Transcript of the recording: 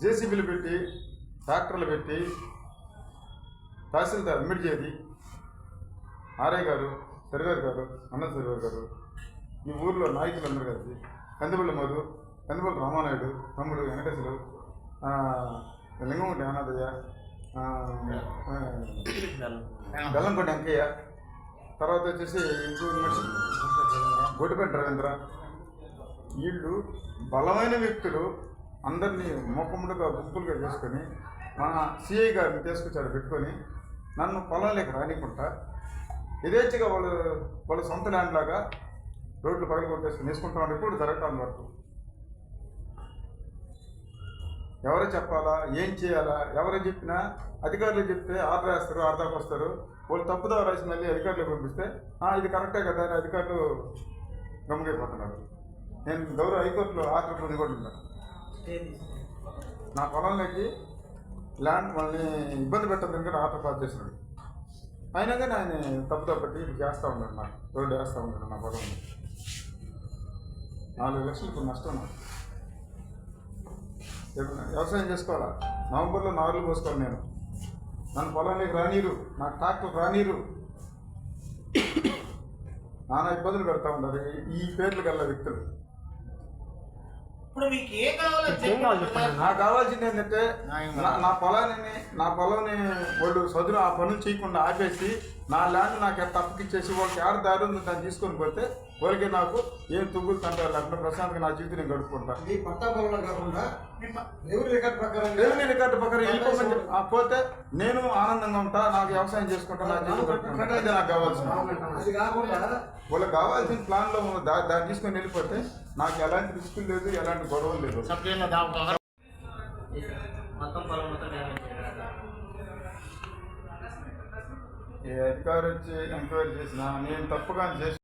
జేసీబీలు పెట్టి ట్రాక్టర్లు పెట్టి తహసీల్దార్ అమ్మిడిచేది ఆర్ఐ గారు సర్వేర్ గారు అన్న సర్వేర్ గారు ఈ ఊర్లో నాయకులందరూ కలిసి కందిపల్లి మధు కందిపల్లి రామానాయుడు తమ్ముడు వెంకటేశ్వరు ఆ, అనాథయ్య బెల్లంకొండ వెంకయ్య తర్వాత వచ్చేసి ఇంకో రవీంద్ర. వీళ్ళు బలమైన వ్యక్తులు అందరినీ మొక్కముడుగా గుంపులుగా చేసుకొని మన సిఐ గారిని తీసుకొచ్చాడు పెట్టుకొని నన్ను పొలంలోకి రానికుంటా. యథేచ్ఛగా వాళ్ళు వాళ్ళ సొంత ల్యాండ్ లాగా రోడ్లు పగలు కొట్టేసుకుని వేసుకుంటామని ఇప్పుడు జరగటం వరకు ఎవరు చెప్పాలా? ఏం చేయాలా? ఎవరు చెప్పినా అధికారులు చెప్తే ఆర్డర్ వేస్తారు ఆర్డర్కి వస్తారు. వాళ్ళు తప్పుదావ రాసి మళ్ళీ అధికారులు పంపిస్తే ఇది కరెక్టే కదా అని అధికారులు గమ్ముకైపోతున్నారు నేను గౌరవ హైకోర్టులో ఆర్డర్ పొంది కూడా నా పొలంలోకి ల్యాండ్ వాళ్ళని ఇబ్బంది పెట్టదని కూడా ఆర్డర్ పాస్ చేసినాడు. అయినా కానీ ఆయన తప్పు తప్పటి చేస్తూ ఉన్నాడు నాకు రోడ్డు వేస్తూ ఉన్నాడు నా పొలం. నాలుగు లక్షలకు నష్టం నాకు. వ్యవసాయం చేసుకోవాలా? నవంబర్లో నారులు పోసుకోవాలి నేను. నన్ను పొలంలోకి రానీరు నాకు ట్రాక్టర్ రానీరు. నానా ఇబ్బందులు పెడతా ఉండాలి ఈ- ఈ పేర్లు గల వ్యక్తులు. ఇప్పుడు మీకు ఏం కావాలో చెప్పండి. నాకు కావాల్సింది ఏంటంటే నా- నా పొలాన్ని నా పొలంని వాళ్ళు చదువు ఆ పనులు చేయకుండా ఆపేసి నా ల్యాండ్ నాకు ఎట్ట అప్పకిచ్చేసి వాళ్ళకి ఆడ దారి ఉందో దాన్ని తీసుకొని పోతే వాళ్ళకి నాకు ఏం తుగ్గులు తంటారు లేకుండా ప్రశాంతంగా నా జీవితం నేను గడుపుకుంటా. ఇది పట్టా పొలంలో కాకుండా రెవెన్యూ రికార్డ్ ప్రకారం రెవెన్యూ రికార్డు ప్రకారం వెళ్ళిపోమని పోతే నేను ఆనందంగా ఉంటా నాకు వ్యవసాయం చేసుకుంటా నా జీవితం అదే నాకు కావాల్సింది అది కాకుండా వాళ్ళకి కావాల్సిన ప్లాన్లో దాన్ని తీసుకొని వెళ్ళిపోతే నాకు ఎలాంటి రిస్క్ లేదు ఎలాంటి గొడవలు లేదు. మొత్తం పొలం మొత్తం ఏ అధికారి వచ్చి ఎంక్వైరీ చేసినా నేను తప్పుగా చేసి